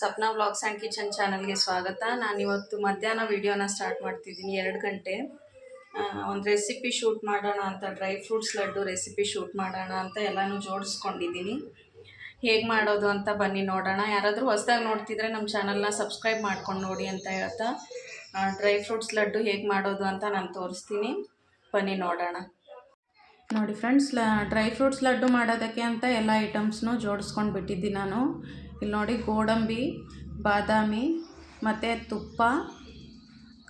Sapna vlogs and kitchen ಚಾನಲ್ಗೆ ಸ್ವಾಗತ. ನಾನು ಇವತ್ತು ಮಧ್ಯಾಹ್ನ ವಿಡಿಯೋನ ಸ್ಟಾರ್ಟ್ ಮಾಡ್ತಿದ್ದೀನಿ ಎರಡು ಗಂಟೆ. ಒಂದು ರೆಸಿಪಿ ಶೂಟ್ ಮಾಡೋಣ ಅಂತ dry fruits laddu recipe shoot ಮಾಡೋಣ ಅಂತ ಎಲ್ಲನೂ ಜೋಡಿಸ್ಕೊಂಡಿದ್ದೀನಿ. ಹೇಗೆ ಮಾಡೋದು ಅಂತ ಬನ್ನಿ ನೋಡೋಣ. ಯಾರಾದರೂ ಹೊಸ್ದಾಗಿ ನೋಡ್ತಿದ್ರೆ ನಮ್ಮ ಚಾನಲ್ನ ಸಬ್ಸ್ಕ್ರೈಬ್ ಮಾಡ್ಕೊಂಡು ನೋಡಿ ಅಂತ ಹೇಳ್ತಾ ಡ್ರೈ ಫ್ರೂಟ್ಸ್ ಲಡ್ಡು ಹೇಗೆ ಮಾಡೋದು ಅಂತ ನಾನು ತೋರಿಸ್ತೀನಿ. ಬನ್ನಿ ನೋಡೋಣ. ನೋಡಿ ಫ್ರೆಂಡ್ಸ್ ಡ್ರೈ ಫ್ರೂಟ್ಸ್ ಲಡ್ಡು ಮಾಡೋದಕ್ಕೆ ಅಂತ ಎಲ್ಲ ಐಟಮ್ಸ್ನೂ ಜೋಡಿಸ್ಕೊಂಡು ಬಿಟ್ಟಿದ್ದೀನಿ ನಾನು. ಇಲ್ಲಿ ನೋಡಿ ಗೋಡಂಬಿ, ಬಾದಾಮಿ ಮತ್ತು ತುಪ್ಪ,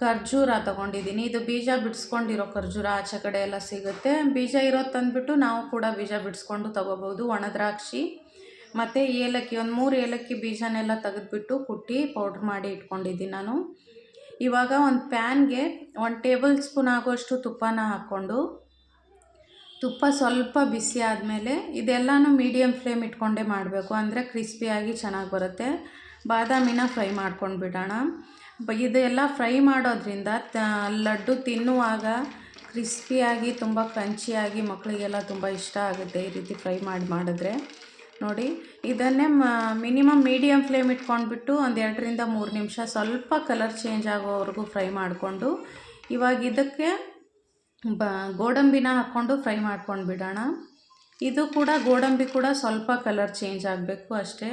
ಖರ್ಜೂರ ತೊಗೊಂಡಿದ್ದೀನಿ. ಇದು ಬೀಜ ಬಿಡಿಸ್ಕೊಂಡಿರೋ ಖರ್ಜೂರ ಆಚೆ ಕಡೆ ಎಲ್ಲ ಸಿಗುತ್ತೆ. ಬೀಜ ಇರೋದು ತಂದುಬಿಟ್ಟು ನಾವು ಕೂಡ ಬೀಜ ಬಿಡಿಸ್ಕೊಂಡು ತೊಗೋಬೋದು ಒಣದ್ರಾಕ್ಷಿ ಮತ್ತು ಏಲಕ್ಕಿ, ಒಂದು ಮೂರು ಏಲಕ್ಕಿ ಬೀಜನೆಲ್ಲ ತೆಗೆದುಬಿಟ್ಟು ಕುಟ್ಟಿ ಪೌಡ್ರ್ ಮಾಡಿ ಇಟ್ಕೊಂಡಿದ್ದೀನಿ ನಾನು. ಇವಾಗ ಒಂದು ಪ್ಯಾನ್ಗೆ ಒಂದು ಟೇಬಲ್ ಸ್ಪೂನ್ ಆಗೋಷ್ಟು ತುಪ್ಪನ ಹಾಕ್ಕೊಂಡು ತುಪ್ಪ ಸ್ವಲ್ಪ ಬಿಸಿ ಆದಮೇಲೆ ಇದೆಲ್ಲನೂ ಮೀಡಿಯಮ್ ಫ್ಲೇಮ್ ಇಟ್ಕೊಂಡೇ ಮಾಡಬೇಕು. ಅಂದರೆ ಕ್ರಿಸ್ಪಿಯಾಗಿ ಚೆನ್ನಾಗಿ ಬರುತ್ತೆ. ಬಾದಾಮಿನ ಫ್ರೈ ಮಾಡ್ಕೊಂಡು ಬಿಡೋಣ. ಇದೆಲ್ಲ ಫ್ರೈ ಮಾಡೋದ್ರಿಂದ ತ, ಲಡ್ಡು ತಿನ್ನುವಾಗ ಕ್ರಿಸ್ಪಿಯಾಗಿ ತುಂಬ ಕ್ರಂಚಿಯಾಗಿ ಮಕ್ಕಳಿಗೆಲ್ಲ ತುಂಬ ಇಷ್ಟ ಆಗುತ್ತೆ ಈ ರೀತಿ ಫ್ರೈ ಮಾಡಿ ಮಾಡಿದ್ರೆ. ನೋಡಿ, ಇದನ್ನೇ ಮಿನಿಮಮ್ ಮೀಡಿಯಮ್ ಫ್ಲೇಮ್ ಇಟ್ಕೊಂಡ್ಬಿಟ್ಟು ಒಂದು ಎರಡರಿಂದ ಮೂರು ನಿಮಿಷ ಸ್ವಲ್ಪ ಕಲರ್ ಚೇಂಜ್ ಆಗೋವರೆಗೂ ಫ್ರೈ ಮಾಡಿಕೊಂಡು ಇವಾಗ ಇದಕ್ಕೆ ಬ, ಗೋಡಂಬಿನ ಹಾಕ್ಕೊಂಡು ಫ್ರೈ ಮಾಡ್ಕೊಂಡು ಬಿಡೋಣ. ಇದು ಕೂಡ ಗೋಡಂಬಿ ಕೂಡ ಸ್ವಲ್ಪ ಕಲರ್ ಚೇಂಜ್ ಆಗಬೇಕು ಅಷ್ಟೇ.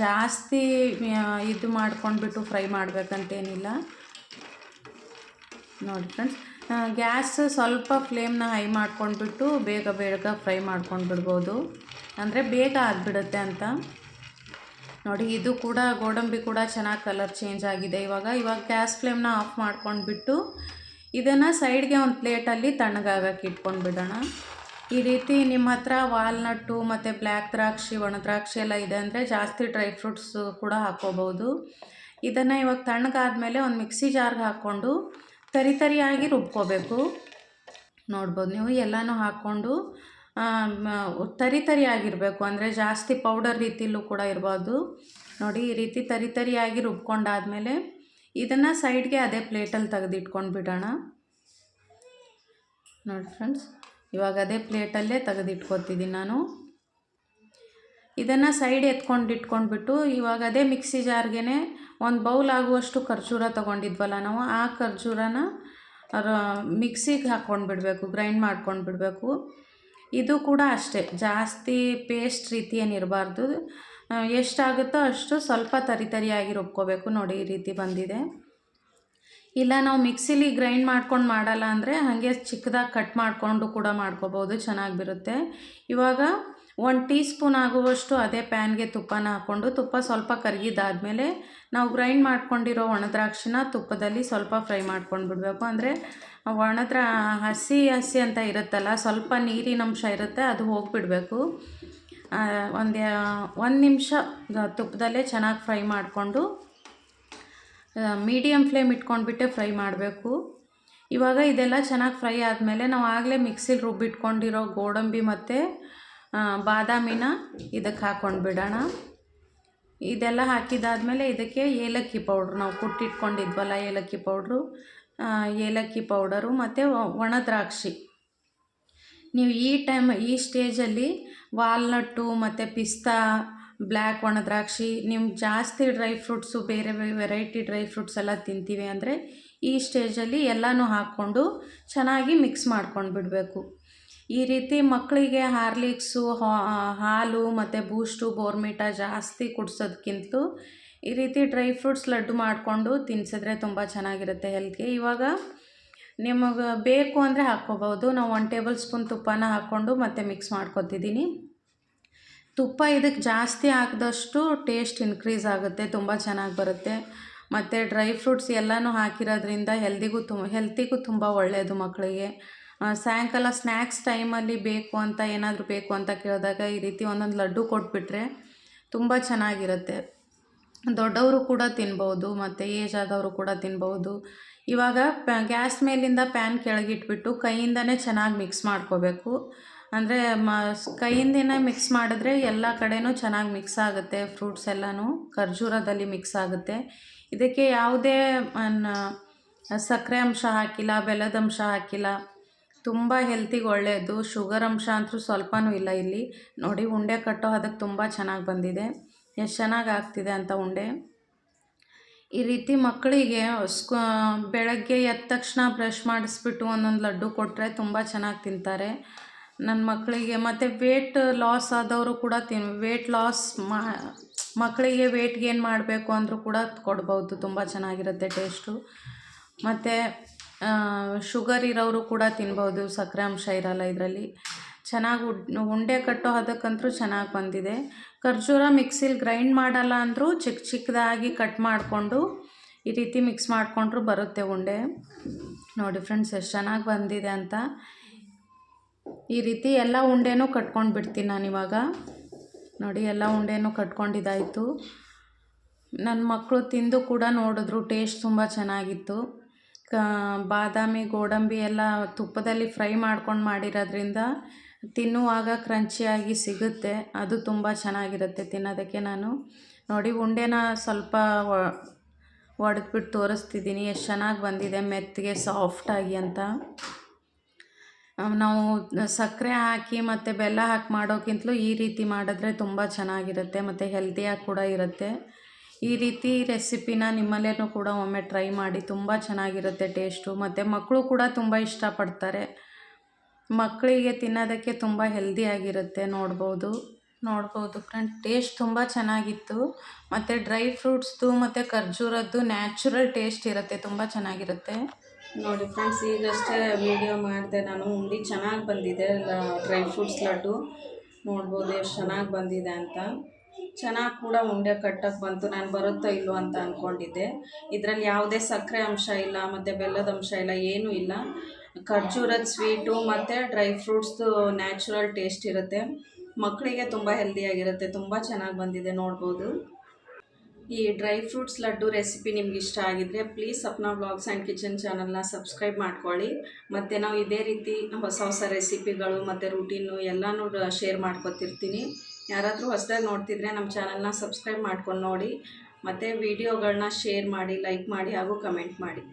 ಜಾಸ್ತಿ ಇದು ಮಾಡ್ಕೊಂಡ್ಬಿಟ್ಟು ಫ್ರೈ ಮಾಡಬೇಕಂತೇನಿಲ್ಲ. ನೋಡಿ ಫ್ರೆಂಡ್ಸ್ ಗ್ಯಾಸ್ ಸ್ವಲ್ಪ ಫ್ಲೇಮ್ನ ಹೈ ಮಾಡ್ಕೊಂಡ್ಬಿಟ್ಟು ಬೇಗ ಬೇಗ ಫ್ರೈ ಮಾಡ್ಕೊಂಡು ಬಿಡ್ಬೋದು. ಅಂದರೆ ಬೇಗ ಆಗಿಬಿಡುತ್ತೆ ಅಂತ. ನೋಡಿ ಇದು ಕೂಡ, ಗೋಡಂಬಿ ಕೂಡ ಚೆನ್ನಾಗಿ ಕಲರ್ ಚೇಂಜ್ ಆಗಿದೆ ಇವಾಗ. ಇವಾಗ ಗ್ಯಾಸ್ ಫ್ಲೇಮ್ನ ಆಫ್ ಮಾಡ್ಕೊಂಡ್ಬಿಟ್ಟು ಇದನ್ನು ಸೈಡ್ಗೆ ಒಂದು ಪ್ಲೇಟಲ್ಲಿ ತಣ್ಣಗಾಗಕ್ಕೆ ಇಟ್ಕೊಂಡು ಬಿಡೋಣ. ಈ ರೀತಿ ನಿಮ್ಮ ಹತ್ರ ವಾಲ್ನಟ್ಟು ಮತ್ತು ಬ್ಲ್ಯಾಕ್ ದ್ರಾಕ್ಷಿ, ಒಣ ದ್ರಾಕ್ಷಿ ಎಲ್ಲ ಇದೆ ಅಂದರೆ ಜಾಸ್ತಿ ಡ್ರೈ ಫ್ರೂಟ್ಸ್ ಕೂಡ ಹಾಕೋಬೋದು ಇದನ್ನು ಇವಾಗ ತಣ್ಣಗಾದಮೇಲೆ ಒಂದು ಮಿಕ್ಸಿ ಜಾರ್ಗೆ ಹಾಕ್ಕೊಂಡು ತರಿ ತರಿಯಾಗಿ ರುಬ್ಕೋಬೇಕು. ನೋಡ್ಬೋದು ನೀವು ಎಲ್ಲನೂ ಹಾಕ್ಕೊಂಡು ತರಿ ತರಿಯಾಗಿರಬೇಕು ಅಂದರೆ ಜಾಸ್ತಿ ಪೌಡರ್ ರೀತಿಲೂ ಕೂಡ ಇರ್ಬೋದು. ನೋಡಿ ಈ ರೀತಿ ತರಿ ತರಿಯಾಗಿ ರುಬ್ಕೊಂಡಾದಮೇಲೆ ಇದನ್ನು ಸೈಡ್ಗೆ ಅದೇ ಪ್ಲೇಟಲ್ಲಿ ತೆಗೆದಿಟ್ಕೊಂಡು ಬಿಡೋಣ ನೋಡಿ ಫ್ರೆಂಡ್ಸ್ ಇವಾಗ ಅದೇ ಪ್ಲೇಟಲ್ಲೇ ತೆಗೆದಿಟ್ಕೊತಿದ್ದೀನಿ ನಾನು. ಇದನ್ನು ಸೈಡ್ ಎತ್ಕೊಂಡು ಇಟ್ಕೊಂಡ್ಬಿಟ್ಟು ಇವಾಗ ಅದೇ ಮಿಕ್ಸಿ ಜಾರ್ಗೆ ಒಂದು ಬೌಲ್ ಆಗುವಷ್ಟು ಖರ್ಜೂರ ತೊಗೊಂಡಿದ್ವಲ್ಲ ನಾವು, ಆ ಖರ್ಜೂರನ ಮಿಕ್ಸಿಗೆ ಹಾಕ್ಕೊಂಡು ಬಿಡಬೇಕು ಗ್ರೈಂಡ್ ಮಾಡ್ಕೊಂಡು ಬಿಡಬೇಕು ಇದು ಕೂಡ ಅಷ್ಟೇ, ಜಾಸ್ತಿ ಪೇಸ್ಟ್ ರೀತಿ ಏನಿರಬಾರ್ದು ಎಷ್ಟಾಗುತ್ತೋ ಅಷ್ಟು ಸ್ವಲ್ಪ ತರಿ ತರಿಯಾಗಿ ರುಬ್ಕೋಬೇಕು ನೋಡಿ ಈ ರೀತಿ ಬಂದಿದೆ. ಇಲ್ಲ, ನಾವು ಮಿಕ್ಸಿಲಿ ಗ್ರೈಂಡ್ ಮಾಡ್ಕೊಂಡು ಮಾಡಲ್ಲ ಅಂದರೆ ಹಾಗೆ ಚಿಕ್ಕದಾಗಿ ಕಟ್ ಮಾಡಿಕೊಂಡು ಕೂಡ ಮಾಡ್ಕೋಬೋದು ಚೆನ್ನಾಗಿ ಬಿರುತ್ತೆ ಇವಾಗ ಒಂದು ಟೀ ಸ್ಪೂನ್ ಆಗುವಷ್ಟು ಅದೇ ಪ್ಯಾನ್ಗೆ ತುಪ್ಪನ ಹಾಕ್ಕೊಂಡು ತುಪ್ಪ ಸ್ವಲ್ಪ ಕರಗಿದಾದ್ಮೇಲೆ ನಾವು ಗ್ರೈಂಡ್ ಮಾಡ್ಕೊಂಡಿರೋ ಒಣದ್ರಾಕ್ಷಿನ ತುಪ್ಪದಲ್ಲಿ ಸ್ವಲ್ಪ ಫ್ರೈ ಮಾಡ್ಕೊಂಡು ಬಿಡಬೇಕು ಅಂದರೆ ಒಣದ್ರ ಹಸಿ ಹಸಿ ಅಂತ ಇರುತ್ತಲ್ಲ, ಸ್ವಲ್ಪ ನೀರಿನಂಶ ಇರುತ್ತೆ, ಅದು ಹೋಗಿಬಿಡ್ಬೇಕು. ಒಂದು ಒಂದು ನಿಮಿಷ ತುಪ್ಪದಲ್ಲೇ ಚೆನ್ನಾಗಿ ಫ್ರೈ ಮಾಡಿಕೊಂಡು ಮೀಡಿಯಮ್ ಫ್ಲೇಮ್ ಇಟ್ಕೊಂಡ್ಬಿಟ್ಟೆ ಫ್ರೈ ಮಾಡಬೇಕು. ಇವಾಗ ಇದೆಲ್ಲ ಚೆನ್ನಾಗಿ ಫ್ರೈ ಆದಮೇಲೆ ನಾವು ಆಗಲೇ ಮಿಕ್ಸಿಲಿ ರುಬ್ಬಿಟ್ಕೊಂಡಿರೋ ಗೋಡಂಬಿ ಮತ್ತು ಬಾದಾಮಿನ ಇದಕ್ಕೆ ಹಾಕ್ಕೊಂಡು ಬಿಡೋಣ. ಇದೆಲ್ಲ ಹಾಕಿದಾದಮೇಲೆ ಇದಕ್ಕೆ ಏಲಕ್ಕಿ ಪೌಡ್ರು, ನಾವು ಕುಟ್ಟಿಟ್ಕೊಂಡಿದ್ವಲ್ಲ ಏಲಕ್ಕಿ ಪೌಡ್ರು ಏಲಕ್ಕಿ ಪೌಡರು ಮತ್ತು ಒಣ ದ್ರಾಕ್ಷಿ. ನೀವು ಈ ಟೈಮ್ ಈ ಸ್ಟೇಜಲ್ಲಿ ವಾಲ್ನಟ್ಟು ಮತ್ತು ಪಿಸ್ತಾ ಬ್ಲ್ಯಾಕ್ ಒಣ ದ್ರಾಕ್ಷಿ ನೀವು ಜಾಸ್ತಿ ಡ್ರೈ ಫ್ರೂಟ್ಸು ಬೇರೆ ಬೇರೆ ವೆರೈಟಿ ಡ್ರೈ ಫ್ರೂಟ್ಸ್ ಎಲ್ಲ ತಿಂತೀವಿ ಅಂದರೆ ಈ ಸ್ಟೇಜಲ್ಲಿ ಎಲ್ಲನೂ ಹಾಕ್ಕೊಂಡು ಚೆನ್ನಾಗಿ ಮಿಕ್ಸ್ ಮಾಡ್ಕೊಂಡು ಬಿಡಬೇಕು. ಈ ರೀತಿ ಮಕ್ಕಳಿಗೆ ಹಾರ್ಲಿಕ್ಸು ಹಾಲು ಮತ್ತು ಬೂಸ್ಟು ಬೋರ್ಮಿಟ ಜಾಸ್ತಿ ಕುಡ್ಸೋದಕ್ಕಿಂತ ಈ ರೀತಿ ಡ್ರೈ ಫ್ರೂಟ್ಸ್ ಲಡ್ಡು ಮಾಡಿಕೊಂಡು ತಿನ್ಸಿದ್ರೆ ತುಂಬ ಚೆನ್ನಾಗಿರುತ್ತೆ ಹೆಲ್ತ್ಗೆ ಇವಾಗ ನಿಮಗೆ ಬೇಕು ಅಂದರೆ ಹಾಕ್ಕೋಬೋದು. ನಾವು ಒನ್ ಟೇಬಲ್ ಸ್ಪೂನ್ ತುಪ್ಪನ ಹಾಕ್ಕೊಂಡು ಮತ್ತೆ ಮಿಕ್ಸ್ ಮಾಡ್ಕೊತಿದ್ದೀನಿ. ತುಪ್ಪ ಇದಕ್ಕೆ ಜಾಸ್ತಿ ಹಾಕಿದಷ್ಟು ಟೇಸ್ಟ್ ಇನ್ಕ್ರೀಸ್ ಆಗುತ್ತೆ, ತುಂಬ ಚೆನ್ನಾಗಿ ಬರುತ್ತೆ. ಮತ್ತು ಡ್ರೈ ಫ್ರೂಟ್ಸ್ ಎಲ್ಲನೂ ಹಾಕಿರೋದ್ರಿಂದ ಹೆಲ್ದಿಗೂ ತುಂಬ ಹೆಲ್ತಿಗೂ ತುಂಬ ಒಳ್ಳೆಯದು ಮಕ್ಕಳಿಗೆ ಸಾಯಂಕಾಲ ಸ್ನ್ಯಾಕ್ಸ್ ಟೈಮಲ್ಲಿ ಬೇಕು ಅಂತ ಏನಾದರೂ ಬೇಕು ಅಂತ ಕೇಳಿದಾಗ ಈ ರೀತಿ ಒಂದೊಂದು ಲಡ್ಡು ಕೊಟ್ಬಿಟ್ರೆ ತುಂಬ ಚೆನ್ನಾಗಿರುತ್ತೆ. ದೊಡ್ಡವರು ಕೂಡ ತಿನ್ಬೋದು, ಮತ್ತು ಏಜ್ ಆದವರು ಕೂಡ ತಿನ್ಬೋದು. ಇವಾಗ ಪ್ಯಾ, ಗ್ಯಾಸ್ ಮೇಲಿಂದ ಪ್ಯಾನ್ ಕೆಳಗಿಟ್ಬಿಟ್ಟು ಕೈಯಿಂದನೇ ಚೆನ್ನಾಗಿ ಮಿಕ್ಸ್ ಮಾಡ್ಕೋಬೇಕು. ಅಂದರೆ ಮ, ಕೈಯಿಂದನೇ ಮಿಕ್ಸ್ ಮಾಡಿದ್ರೆ ಎಲ್ಲ ಕಡೆನೂ ಚೆನ್ನಾಗಿ ಮಿಕ್ಸ್ ಆಗುತ್ತೆ, ಫ್ರೂಟ್ಸ್ ಎಲ್ಲನೂ ಖರ್ಜೂರದಲ್ಲಿ ಮಿಕ್ಸ್ ಆಗುತ್ತೆ. ಇದಕ್ಕೆ ಯಾವುದೇ ಸಕ್ಕರೆ ಅಂಶ ಹಾಕಿಲ್ಲ, ಬೆಲ್ಲದ ಅಂಶ ಹಾಕಿಲ್ಲ. ತುಂಬ ಹೆಲ್ತಿಗೆ ಒಳ್ಳೆಯದು ಶುಗರ್ ಅಂಶ ಅಂತೂ ಸ್ವಲ್ಪನೂ ಇಲ್ಲ ಇಲ್ಲಿ. ನೋಡಿ, ಉಂಡೆ ಕಟ್ಟೋ ಅದಕ್ಕೆ ತುಂಬ ಚೆನ್ನಾಗಿ ಬಂದಿದೆ. ಎಷ್ಟು ಚೆನ್ನಾಗಿ ಆಗ್ತಿದೆ ಅಂತ ಉಂಡೆ. ಈ ರೀತಿ ಮಕ್ಕಳಿಗೆ ಸ್ಕೂ, ಬೆಳಗ್ಗೆ ಎದ್ದ ತಕ್ಷಣ ಬ್ರಷ್ ಮಾಡಿಸ್ಬಿಟ್ಟು ಒಂದೊಂದು ಲಡ್ಡು ಕೊಟ್ಟರೆ ತುಂಬ ಚೆನ್ನಾಗಿ ತಿಂತಾರೆ. ನನ್ನ ಮಕ್ಕಳಿಗೆ ಮತ್ತು ವೇಟ್ ಲಾಸ್ ಆದವರು ಕೂಡ ತಿನ್ ವೇಟ್ ಲಾಸ್ ಮಾ, ಮಕ್ಕಳಿಗೆ ವೇಟ್ ಗೇನ್ ಮಾಡಬೇಕು ಅಂದರೂ ಕೂಡ ಕೊಡ್ಬೋದು, ತುಂಬ ಚೆನ್ನಾಗಿರುತ್ತೆ ಟೇಸ್ಟು ಮತ್ತು ಶುಗರ್ ಇರೋರು ಕೂಡ ತಿನ್ಬೋದು ಸಕ್ಕರೆ ಅಂಶ ಇರಲ್ಲ ಇದರಲ್ಲಿ. ಚೆನ್ನಾಗಿ ಉಂಡೆ ಕಟ್ಟೋ ಹದಕ್ಕಂತೂ ಚೆನ್ನಾಗಿ ಬಂದಿದೆ. ಖರ್ಜೂರ ಮಿಕ್ಸಿಲಿ ಗ್ರೈಂಡ್ ಮಾಡಲ್ಲ ಅಂದರೂ ಚಿಕ್ಕ ಚಿಕ್ಕದಾಗಿ ಕಟ್ ಮಾಡಿಕೊಂಡು ಈ ರೀತಿ ಮಿಕ್ಸ್ ಮಾಡಿಕೊಂಡ್ರು ಬರುತ್ತೆ ಉಂಡೆ. ನೋಡಿ ಫ್ರೆಂಡ್ಸ್, ಎಷ್ಟು ಚೆನ್ನಾಗಿ ಬಂದಿದೆ ಅಂತ. ಈ ರೀತಿ ಎಲ್ಲ ಉಂಡೆನೂ ಕಟ್ಕೊಂಡು ಬಿಡ್ತೀನಿ ನಾನು ಇವಾಗ. ನೋಡಿ, ಎಲ್ಲ ಉಂಡೆನೂ ಕಟ್ಕೊಂಡಿದ್ದಾಯಿತು ನನ್ನ ಮಕ್ಕಳು ತಿಂದು ಕೂಡ ನೋಡಿದ್ರು, ಟೇಸ್ಟ್ ತುಂಬ ಚೆನ್ನಾಗಿತ್ತು. ಕ, ಬಾದಾಮಿ, ಗೋಡಂಬಿ ಎಲ್ಲ ತುಪ್ಪದಲ್ಲಿ ಫ್ರೈ ಮಾಡ್ಕೊಂಡು ಮಾಡಿರೋದ್ರಿಂದ ತಿನ್ನುವಾಗ ಕ್ರಂಚಿಯಾಗಿ ಸಿಗುತ್ತೆ. ಅದು ತುಂಬ ಚೆನ್ನಾಗಿರುತ್ತೆ ತಿನ್ನೋದಕ್ಕೆ ನಾನು. ನೋಡಿ, ಉಂಡೆನ ಸ್ವಲ್ಪ ಒಡೆದ್ಬಿಟ್ಟು ತೋರಿಸ್ತಿದ್ದೀನಿ. ಎಷ್ಟು ಚೆನ್ನಾಗಿ ಬಂದಿದೆ, ಮೆತ್ತಗೆ ಸಾಫ್ಟಾಗಿ ಅಂತ. ನಾವು ಸಕ್ಕರೆ ಹಾಕಿ ಮತ್ತು ಬೆಲ್ಲ ಹಾಕಿ ಮಾಡೋಕ್ಕಿಂತಲೂ ಈ ರೀತಿ ಮಾಡಿದ್ರೆ ತುಂಬ ಚೆನ್ನಾಗಿರುತ್ತೆ ಮತ್ತು ಹೆಲ್ದಿಯಾಗಿ ಕೂಡ ಇರುತ್ತೆ. ಈ ರೀತಿ ರೆಸಿಪಿನ ನಿಮ್ಮಲ್ಲೇನೂ ಕೂಡ ಒಮ್ಮೆ ಟ್ರೈ ಮಾಡಿ ತುಂಬ ಚೆನ್ನಾಗಿರುತ್ತೆ ಟೇಸ್ಟು ಮತ್ತು ಮಕ್ಕಳು ಕೂಡ ತುಂಬ ಇಷ್ಟಪಡ್ತಾರೆ. ಮಕ್ಕಳಿಗೆ ತಿನ್ನೋದಕ್ಕೆ ತುಂಬ ಹೆಲ್ದಿಯಾಗಿರುತ್ತೆ ನೋಡ್ಬೋದು. ನೋಡ್ಬೋದು ಫ್ರೆಂಡ್ ಟೇಸ್ಟ್ ತುಂಬ ಚೆನ್ನಾಗಿತ್ತು. ಮತ್ತು ಡ್ರೈ ಫ್ರೂಟ್ಸ್ದು ಮತ್ತು ಖರ್ಜೂರದ್ದು ನ್ಯಾಚುರಲ್ ಟೇಸ್ಟ್ ಇರುತ್ತೆ, ತುಂಬ ಚೆನ್ನಾಗಿರುತ್ತೆ. ನೋಡಿ ಫ್ರೆಂಡ್ಸ್ ಈಗಷ್ಟೇ ವೀಡಿಯೋ ಮಾಡಿದೆ ನಾನು. ಉಂಡಿ ಚೆನ್ನಾಗಿ ಬಂದಿದೆ ಡ್ರೈ ಫ್ರೂಟ್ಸ್ ಲಡ್ಡು. ನೋಡ್ಬೋದು ಎಷ್ಟು ಚೆನ್ನಾಗಿ ಬಂದಿದೆ ಅಂತ. ಚೆನ್ನಾಗಿ ಕೂಡ ಉಂಡೆ ಕಟ್ಟಕ್ಕೆ ಬಂತು. ನಾನು ಬರುತ್ತೋ ಇಲ್ಲೋ ಅಂತ ಅಂದ್ಕೊಂಡಿದ್ದೆ ಇದರಲ್ಲಿ ಯಾವುದೇ ಸಕ್ಕರೆ ಅಂಶ ಇಲ್ಲ, ಮತ್ತು ಬೆಲ್ಲದ ಅಂಶ ಇಲ್ಲ, ಏನೂ ಇಲ್ಲ. ಖರ್ಜೂರದ ಸ್ವೀಟು ಮತ್ತು ಡ್ರೈ ಫ್ರೂಟ್ಸ್ದು ನ್ಯಾಚುರಲ್ ಟೇಸ್ಟ್ ಇರುತ್ತೆ. ಮಕ್ಕಳಿಗೆ ತುಂಬ ಹೆಲ್ದಿಯಾಗಿರುತ್ತೆ ತುಂಬ ಚೆನ್ನಾಗಿ ಬಂದಿದೆ, ನೋಡ್ಬೋದು. ಈ ಡ್ರೈ ಫ್ರೂಟ್ಸ್ ಲಡ್ಡು ರೆಸಿಪಿ ನಿಮ್ಗೆ ಇಷ್ಟ ಆಗಿದ್ರೆ please Sapna blogs and kitchen ಚಾನಲ್ನ ಸಬ್ಸ್ಕ್ರೈಬ್ ಮಾಡ್ಕೊಳ್ಳಿ. ಮತ್ತು ನಾವು ಇದೇ ರೀತಿ ಹೊಸ ಹೊಸ ರೆಸಿಪಿಗಳು ಮತ್ತು ರೂಟೀನು ಎಲ್ಲನೂ ಶೇರ್ ಮಾಡ್ಕೊತಿರ್ತೀನಿ. ಯಾರಾದರೂ ಹೊಸದಾಗಿ ನೋಡ್ತಿದ್ರೆ ನಮ್ಮ ಚಾನಲ್ನ ಸಬ್ಸ್ಕ್ರೈಬ್ ಮಾಡ್ಕೊಂಡು ನೋಡಿ. ಮತ್ತು ವೀಡಿಯೋಗಳನ್ನ ಶೇರ್ ಮಾಡಿ ಲೈಕ್ ಮಾಡಿ ಹಾಗೂ ಕಮೆಂಟ್ ಮಾಡಿ.